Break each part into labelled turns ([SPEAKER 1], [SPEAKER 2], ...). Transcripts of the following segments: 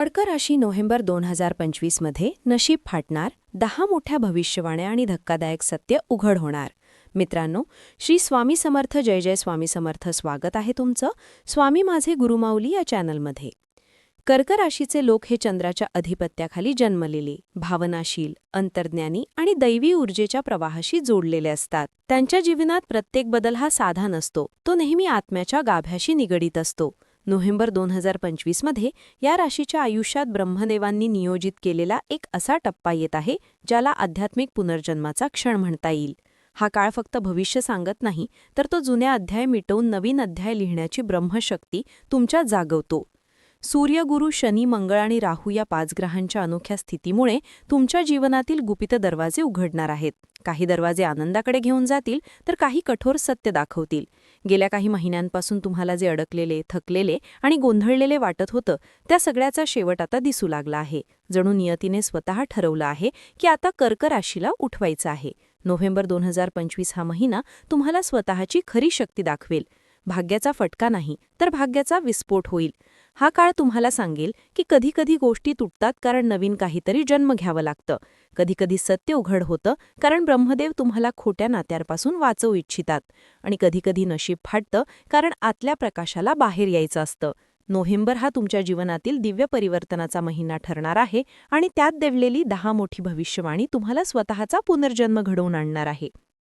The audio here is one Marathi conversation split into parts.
[SPEAKER 1] कर्क राशी नोव्हेंबर दोन हजार पंचवीसमध्ये नशीब फाटणार दहा मोठ्या भविष्यवाण्या आणि धक्कादायक सत्य उघड होणार. मित्रांनो श्री स्वामी समर्थ जय जय स्वामी समर्थ स्वागत आहे तुमचं स्वामी माझे गुरुमाऊली या चॅनलमध्ये. कर्क राशीचे लोक हे चंद्राच्या अधिपत्याखाली जन्मलेले भावनाशील अंतर्ज्ञानी आणि दैवी ऊर्जेच्या प्रवाहाशी जोडलेले असतात. त्यांच्या जीवनात प्रत्येक बदल हा साधा नसतो तो नेहमी आत्म्याच्या गाभ्याशी निगडीत असतो. नोव्हेंबर दोन हजार पंचवीसमध्ये या राशीच्या आयुष्यात ब्रह्मदेवांनी नियोजित केलेला एक असा टप्पा येत आहे ज्याला आध्यात्मिक पुनर्जन्माचा क्षण म्हणता येईल. हा काळ फक्त भविष्य सांगत नाही तर तो जुन्या अध्याय मिटवून नवीन अध्याय लिहिण्याची ब्रह्मशक्ती तुमच्या जागवतो. सूर्यगुरु शनी मंगळ आणि राहू या पाच ग्रहांच्या अनोख्या स्थितीमुळे तुमच्या जीवनातील गुपित दरवाजे उघडणार आहेत. काही दरवाजे आनंदाकडे घेऊन जातील तर काही कठोर सत्य दाखवतील. गेल्या काही महिन्यांपासून तुम्हाला जे अडकलेले थकलेले आणि गोंधळलेले वाटत होतं त्या सगळ्याचा शेवट आता दिसू लागला आहे. जणू नियतीने स्वतः ठरवलं आहे की आता कर्क राशीला उठवायचं आहे. नोव्हेंबर दोन हजार पंचवीस हा महिना तुम्हाला स्वतःची खरी शक्ती दाखवेल. भाग्याचा फटका नाही तर भाग्याचा विस्फोट होईल. हा काळ तुम्हाला सांगेल की कधीकधी गोष्टी तुटतात कारण नवीन काहीतरी जन्म घ्यावं लागतं. कधीकधी सत्य उघड होतं कारण ब्रह्मदेव तुम्हाला खोट्या नात्यापासून वाचवू इच्छितात. आणि कधीकधी नशीब फाटतं कारण आतल्या प्रकाशाला बाहेर यायचं असतं. नोव्हेंबर हा तुमच्या जीवनातील दिव्य परिवर्तनाचा महिना ठरणार आहे आणि त्यात देवलेली दहा मोठी भविष्यवाणी तुम्हाला स्वतःचा पुनर्जन्म घडवून आणणार आहे.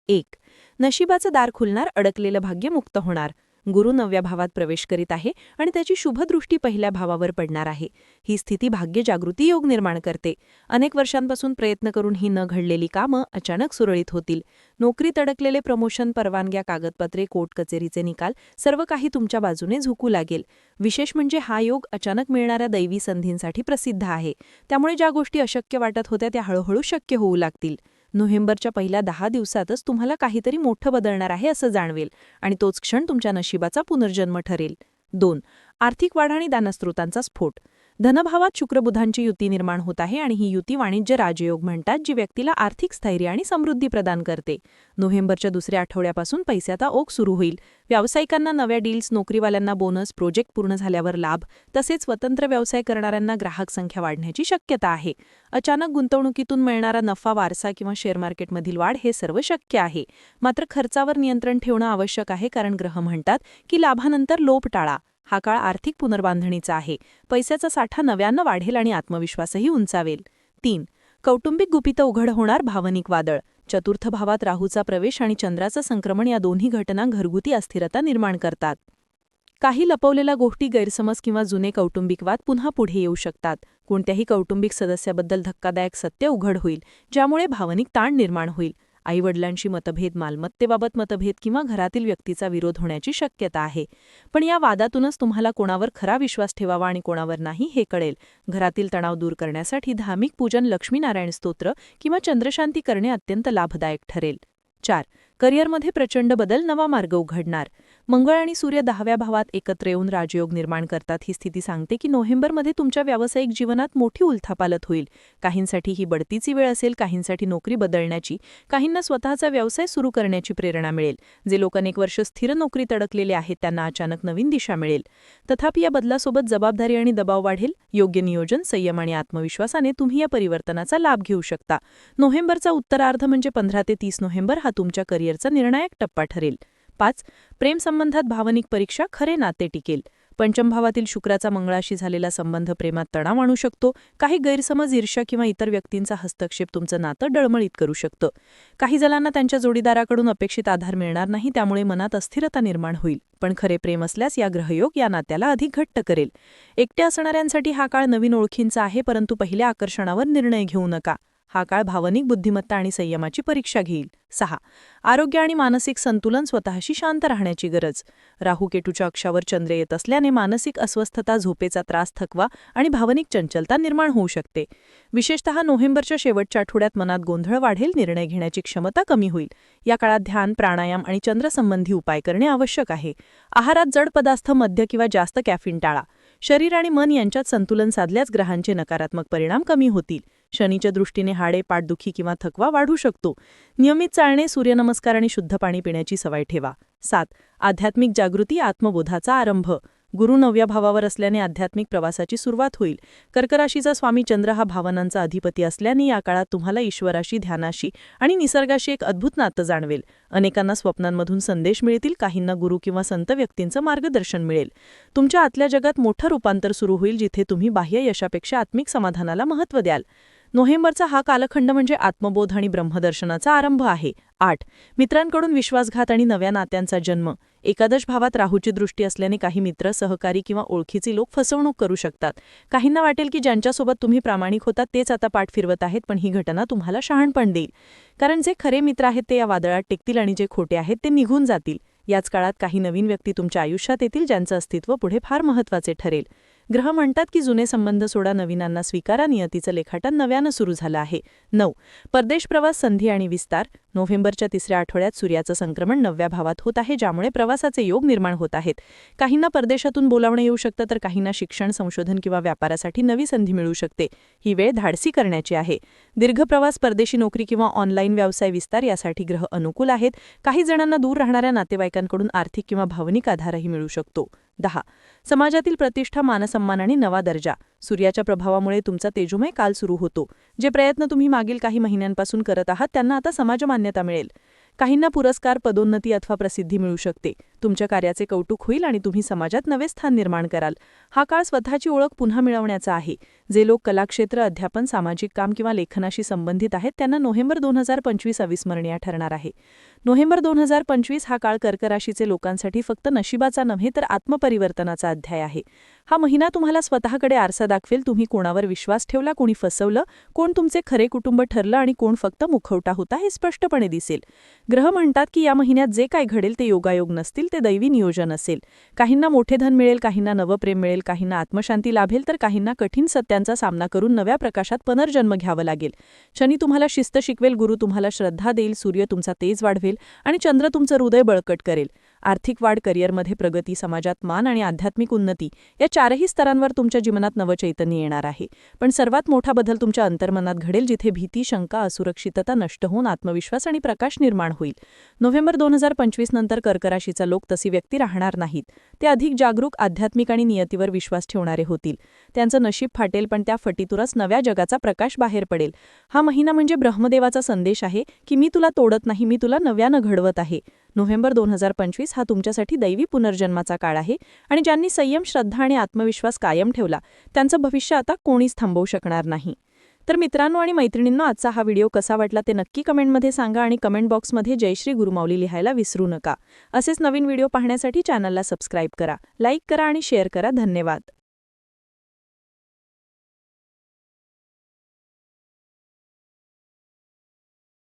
[SPEAKER 1] एक नशिबाचं दार खुलणार अडकलेलं भाग्य मुक्त होणार. गुरु नवव्या भावात प्रवेश करीत आहे आणि त्याची शुभदृष्टी पहिल्या भावावर पडणार आहे. ही स्थिती भाग्य जागृती योग निर्माण करते. अनेक वर्षांपासून प्रयत्न करून ही न घडलेली कामं अचानक सुरळीत होतील. नोकरीत अडकलेले प्रमोशन परवानग्या कागदपत्रे कोर्ट कचेरीचे निकाल सर्व काही तुमच्या बाजूने झुकू लागेल. विशेष म्हणजे हा योग अचानक मिळणाऱ्या दैवी संधींसाठी प्रसिद्ध आहे. त्यामुळे ज्या गोष्टी अशक्य वाटत होत्या त्या हळूहळू शक्य होऊ लागतील. नोव्हेंबरच्या पहिल्या दहा दिवसातच तुम्हाला काहीतरी मोठं बदलणार आहे असं जाणवेल आणि तोच क्षण तुमच्या नशिबाचा पुनर्जन्म ठरेल. दोन आर्थिक वाढ आणि दानस्त्रोतांचा स्फोट. धनभावात शुक्रबुधांची युती निर्माण होत आहे आणि ही युती वाणिज्य राजयोग म्हणतात जी व्यक्तीला आर्थिक स्थैर्य आणि समृद्धी प्रदान करते. नोव्हेंबरच्या दुसऱ्या आठवड्यापासून पैशाचा ओघ सुरू होईल. व्यावसायिकांना नव्या डील्स नोकरीवाल्यांना बोनस प्रोजेक्ट पूर्ण झाल्यावर लाभ तसेच स्वतंत्र व्यवसाय करणाऱ्यांना ग्राहक संख्या वाढण्याची शक्यता आहे. अचानक गुंतवणुकीतून मिळणारा नफा वारसा किंवा शेअर मार्केटमधील वाढ हे सर्व शक्य आहे. मात्र खर्चावर नियंत्रण ठेवणं आवश्यक आहे कारण ग्रह म्हणतात की लाभानंतर लोप टाळा. हा काळ आर्थिक पुनर्बांधणीचा आहे. पैशाचा साठा नव्यानं वाढेल आणि आत्मविश्वासही उंचावेल. तीन. कौटुंबिक गुपितं उघड होणार भावनिक वादळ. चतुर्थ भावात राहूचा प्रवेश आणि चंद्राचं संक्रमण या दोन्ही घटना घरगुती अस्थिरता निर्माण करतात. काही लपवलेल्या गोष्टी गैरसमज किंवा जुने कौटुंबिक वाद पुन्हा पुढे येऊ शकतात. कोणत्याही कौटुंबिक सदस्याबद्दल धक्कादायक सत्य उघड होईल ज्यामुळे भावनिक ताण निर्माण होईल. आईवडिलांशी मतभेद मालमत्तेबाबत मतभेद किंवा घरातील व्यक्तीचा विरोध होण्याची शक्यता आहे. पण या वादातूनच तुम्हाला कोणावर खरा विश्वास ठेवावा आणि कोणावर नाही हे कळेल. घरातील तणाव दूर करण्यासाठी धार्मिक पूजन लक्ष्मीनारायण स्तोत्र किंवा चंद्रशांती करणे अत्यंत लाभदायक ठरेल. चार. करिअरमध्ये प्रचंड बदल नवा मार्ग उघडणार. मंगळ आणि सूर्य दहाव्या भावात एकत्र येऊन राजयोग निर्माण करतात ही स्थिती सांगते की नोव्हेंबरमध्ये तुमच्या व्यावसायिक जीवनात मोठी उलथापालत होईल. काहींसाठी ही बढतीची वेळ असेल काहींसाठी नोकरी बदलण्याची काहींना स्वतःचा व्यवसाय सुरू करण्याची प्रेरणा मिळेल. जे लोक अनेक वर्ष स्थिर नोकरीत अडकलेले आहेत त्यांना अचानक नवीन दिशा मिळेल. तथापि या बदलासोबत जबाबदारी आणि दबाव वाढेल. योग्य नियोजन संयम आणि आत्मविश्वासाने तुम्ही या परिवर्तनाचा लाभ घेऊ शकता. नोव्हेंबरचा उत्तरार्ध म्हणजे पंधरा ते तीस नोव्हेंबर हा तुमच्या करिअरचा निर्णायक टप्पा ठरेल. पाच प्रेमसंबंधात भावनिक परीक्षा खरे नाते टिकेल. पंचमभावातील शुक्राचा मंगळाशी झालेला संबंध प्रेमात तणाव आणू शकतो. काही गैरसमज ईर्ष्या किंवा इतर व्यक्तींचा हस्तक्षेप तुमचं नातं डळमळीत करू शकतं. काही जणांना त्यांच्या जोडीदाराकडून अपेक्षित आधार मिळणार नाही त्यामुळे मनात अस्थिरता निर्माण होईल. पण खरे प्रेम असल्यास या ग्रहयोग या नात्याला अधिक घट्ट करेल. एकट्या असणाऱ्यांसाठी हा काळ नवीन ओळखींचा आहे परंतु पहिल्या आकर्षणावर निर्णय घेऊ नका. हा काळ भावनिक बुद्धिमत्ता आणि संयमाची परीक्षा घेईल. सहा. आरोग्य आणि मानसिक संतुलन स्वतःशी शांत राहण्याची गरज. राहू केटूच्या अक्षावर चंद्र येत असल्याने मानसिक अस्वस्थता झोपेचा त्रास थकवा आणि भावनिक चंचलता निर्माण होऊ शकते. विशेषतः नोव्हेंबरच्या शेवटच्या आठवड्यात मनात गोंधळ वाढेल निर्णय घेण्याची क्षमता कमी होईल. या काळात ध्यान प्राणायाम आणि चंद्रसंबंधी उपाय करणे आवश्यक आहे. आहारात जड पदार्थ मध्य किंवा जास्त कॅफिन टाळा. शरीर आणि मन यांच्यात संतुलन साधल्यास ग्रहांचे नकारात्मक परिणाम कमी होतील. शनीच्या दृष्टीने हाडे पाठदुखी किंवा थकवा वाढू शकतो. नियमित चालणे सूर्यनमस्कार आणि शुद्ध पाणी पिण्याची सवय ठेवा. सात आध्यात्मिक जागृती आत्मबोधाचा आरंभ.
[SPEAKER 2] गुरु नवव्या भावावर असल्याने आध्यात्मिक प्रवासाची सुरुवात होईल. कर्कराशीचा स्वामी चंद्र हा भावनांचा अधिपती असल्याने या काळात तुम्हाला ईश्वराशी ध्यानाशी आणि निसर्गाशी एक अद्भुत नातं जाणवेल. अनेकांना स्वप्नांमधून संदेश मिळतील काहींना गुरु किंवा संत व्यक्तींचं मार्गदर्शन मिळेल. तुमच्या आतल्या जगात मोठं रूपांतर सुरू होईल जिथे तुम्ही बाह्य यशापेक्षा आत्मिक समाधानाला महत्त्व द्याल. नोव्हेंबरचा हा कालखंड म्हणजे आत्मबोध आणि ब्रह्मदर्शनाचा आरंभ आहे. आठ. मित्रांकडून विश्वासघात आणि नव्या नात्यांचा जन्म. एकादश भावात राहूची दृष्टी असल्याने काही मित्र सहकारी किंवा ओळखीचे लोक फसवणूक करू शकतात. काहींना वाटेल की ज्यांच्यासोबत तुम्ही प्रामाणिक होतात तेच आता पाठ फिरवत आहेत पण ही घटना तुम्हाला शहाणपण देईल. कारण जे खरे मित्र आहेत ते या वादळात टिकतील आणि जे खोटे आहेत ते निघून जातील. याच काळात काही नवीन व्यक्ती तुमच्या आयुष्यात येतील ज्यांचं अस्तित्व पुढे फार महत्त्वाचे ठरेल. ग्रह म्हणतात की जुने संबंध सोडा नवीनांना स्वीकारा नियतीचं लेखाटन नव्यानं सुरू झालं आहे. नऊ. परदेश प्रवास संधी आणि विस्तार. नोव्हेंबरच्या तिसऱ्या आठवड्यात सूर्याचं संक्रमण नवव्या भावात होत आहे ज्यामुळे प्रवासाचे योग निर्माण होत आहेत. काहींना परदेशातून बोलावणं येऊ शकतं तर काहींना शिक्षण संशोधन किंवा व्यापारासाठी नवी संधी मिळू शकते. ही वेळ धाडसी करण्याची आहे. दीर्घ प्रवास परदेशी नोकरी किंवा ऑनलाईन व्यवसाय विस्तार यासाठी ग्रह अनुकूल आहेत. काही जणांना दूर राहणाऱ्या नातेवाईकांकडून आर्थिक किंवा भावनिक आधारही मिळू शकतो. दहा. समाजातील प्रतिष्ठा मानसन्मान आणि नवा दर्जा. सूर्याच्या प्रभावामुळे तुमचा तेजोमय काल सुरू होतो. जे प्रयत्न तुम्ही मागील काही महिन्यांपासून करत आहात त्यांना आता समाजमान्यता मिळेल. काहींना पुरस्कार पदोन्नती अथवा प्रसिद्धी मिळू शकते. तुमच्या कार्याचे कौतुक होईल आणि तुम्ही समाजात नवे स्थान निर्माण कराल. हा काळ स्वतःची ओळख पुन्हा मिळवण्याचा आहे. जे लोक कलाक्षेत्र अध्यापन सामाजिक काम किंवा लेखनाशी संबंधित आहेत त्यांना नोव्हेंबर दोन हजार पंचवीस अविस्मरणीय ठरणार आहे. नोव्हेंबर दोन हजार पंचवीस हा काळ कर्कराशीचे लोकांसाठी फक्त नशिबाचा नव्हे तर आत्मपरिवर्तनाचा अध्याय आहे. हा महिना तुम्हाला स्वतःकडे आरसा दाखवेल तुम्ही कोणावर विश्वास ठेवला कोणी फसवलं कोण तुमचे खरे कुटुंब ठरलं आणि कोण फक्त मुखवटा होता हे स्पष्टपणे दिसेल. ग्रह म्हणतात की या महिन्यात जे काय घडेल ते योगायोग नसतील ते दैवी नियोजन असेल. काहींना मोठे धन मिळेल काहींना नवप्रेम मिळेल काहींना आत्मशांती लाभेल तर काहींना कठीण सत्यांचा सामना करून नव्या प्रकाशात पुनर्जन्म घ्यावं लागेल. शनी तुम्हाला शिस्त शिकवेल गुरु तुम्हाला श्रद्धा देईल सूर्य तुमचा तेज वाढवेल आणि चंद्र तुमचं हृदय बळकट करेल. आर्थिक वाढ करिअरमध्ये प्रगती समाजात मान आणि आध्यात्मिक उन्नती या चारही स्तरांवर तुमच्या जीवनात नवचैतन्य येणार आहे. पण सर्वात मोठा बदल तुमच्या अंतर्मनात घडेल जिथे भीती शंका असुरक्षितता नष्ट होऊन आत्मविश्वास आणि प्रकाश निर्माण होईल. नोव्हेंबर दोन हजार पंचवीस नंतर कर्कराशीचा लोक तशी व्यक्ती राहणार नाहीत. ते अधिक जागरूक आध्यात्मिक आणि नियतीवर विश्वास ठेवणारे होतील. त्यांचं नशीब फाटेल पण त्या फटीतुरच नव्या जगाचा प्रकाश बाहेर पडेल. हा महिना म्हणजे ब्रह्मदेवाचा संदेश आहे की मी तुला तोडत नाही मी तुला नव्यानं घडवत आहे. नोव्हेंबर दोन हजार पंचवीस हा तुमच्यासाठी दैवी पुनर्जन्माचा काळ आहे आणि ज्यांनी संयम श्रद्धा आणि आत्मविश्वास कायम ठेवला त्यांचं भविष्य आता कोणीच थांबवू शकणार नाही. तर मित्रांनो आणि मैत्रिणींनो आजचा हा व्हिडिओ कसा वाटला ते नक्की कमेंटमध्ये सांगा आणि कमेंट बॉक्समध्ये जयश्री गुरुमाऊली लिहायला विसरू नका. असेच नवीन व्हिडिओ पाहण्यासाठी चॅनलला सबस्क्राईब करा लाईक करा आणि शेअर करा. धन्यवाद.